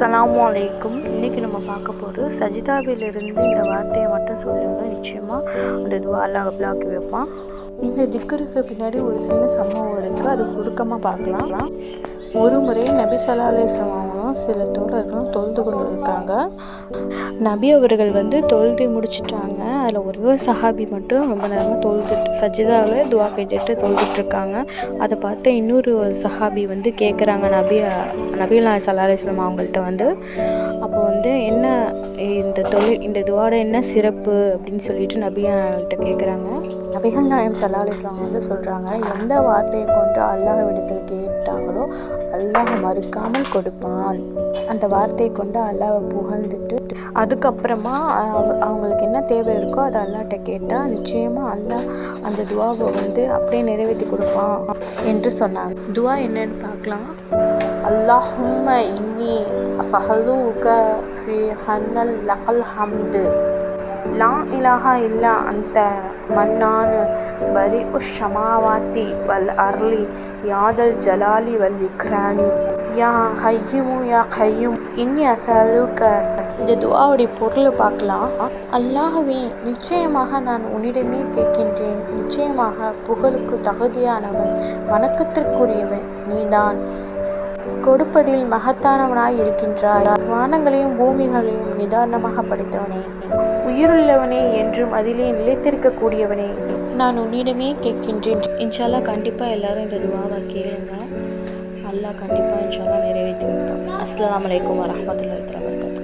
அஸ்லாம் அலைக்கும். இன்றைக்கி நம்ம பார்க்க போகிறது சஜிதாவிலிருந்து இந்த வார்த்தையை மட்டும் சொல்லுங்க நிச்சயமாக அந்த துவா அல்லாஹ் பிளாக்கி வைப்பான். இந்த திக்கருக்கு பின்னாடி ஒரு சின்ன சம்பவம் இருக்குது அதை சுருக்கமாக பார்க்கலாம். ஒரு முறை நபி சல்லா அலிஸ்லாம் தோழர்களும் சில தோழர்களும் தொழுது கொண்டு இருக்காங்க நபி அவர்கள் வந்து தொழுது முடிச்சிட்டாங்க. அதில் ஒரே ஒரு சஹாபி மட்டும் ரொம்ப நேரமாக தொழுதுட்டு சஜிதாவில் துவா கேட்டுட்டு தொழுதுட்ருக்காங்க. அதை பார்த்து இன்னொரு சஹாபி வந்து கேட்குறாங்க நபி நபிலா சல்லா அலிஸ்லாம் அவங்கள்ட்ட வந்து. அப்போ வந்து என்ன இந்த தொழில் இந்த துவாட என்ன சிறப்பு அப்படின்னு சொல்லிட்டு நபியாள்கிட்ட கேட்குறாங்க நபிகள் நாயம் சல்லா அலிஸ்லாம் வந்து சொல்கிறாங்க எந்த வார்த்தையை கொண்டு அல்லாஹ்விடத்தில் கேட்டாங்களோ அல்லாஹ் மறுக்காமல் கொடுப்பான். நாள். அந்த வார்த்தையை கொண்டு அல்லாவை புகழ்ந்துட்டு அதுக்கப்புறமா அவங்களுக்கு என்ன தேவை இருக்கோ அதை அல்லாட்ட கேட்டால் நிச்சயமாக அல்லா அந்த துவாவை வந்து அப்படியே நிறைவேற்றி கொடுப்பான் என்று சொன்னாங்க. துவா என்னன்னு பார்க்கலாம். அல்லாஹும் இன்னி சஹலூக ஃபி ஹன்னல் லகல் ஹம்து. லா இலாஹா இல்லா அந்த மன்னான் பரி உஷமாவாத்தி வல் அர்லி யாதல் ஜலாலி வல் இக்ரானி யா ஹையூமு யா ஹையூம் இன்னி அசலுக்க. இந்த துவாவுடைய பொருளை பார்க்கலாம். அல்லாஹவே நிச்சயமாக நான் உன்னிடமே கேட்கின்றேன். நிச்சயமாக புகழுக்கு தகுதியானவன் வணக்கத்திற்குரியவன் நீதான். கொடுப்பதில் மகத்தானவனாய் இருக்கின்றாய். வானங்களையும் பூமிகளையும் நிதானமாக படைத்தவனே. உயிருள்ளவனே என்றும் அதிலே நிலைத்திருக்கக்கூடியவனே. நான் உன்னிடமே கேட்கின்றேன். இன்ஷால்லா கண்டிப்பாக எல்லாரும் இந்த துவாவை கேளுங்க. அல்லாஹ் கண்டிப்பாக இன்ஷால்லா நிறைவேற்றி வைப்பான் அஸ்ஸலாமு அலைக்கும் வரஹ்மத்துல்லாஹி வபரகாத்துஹு.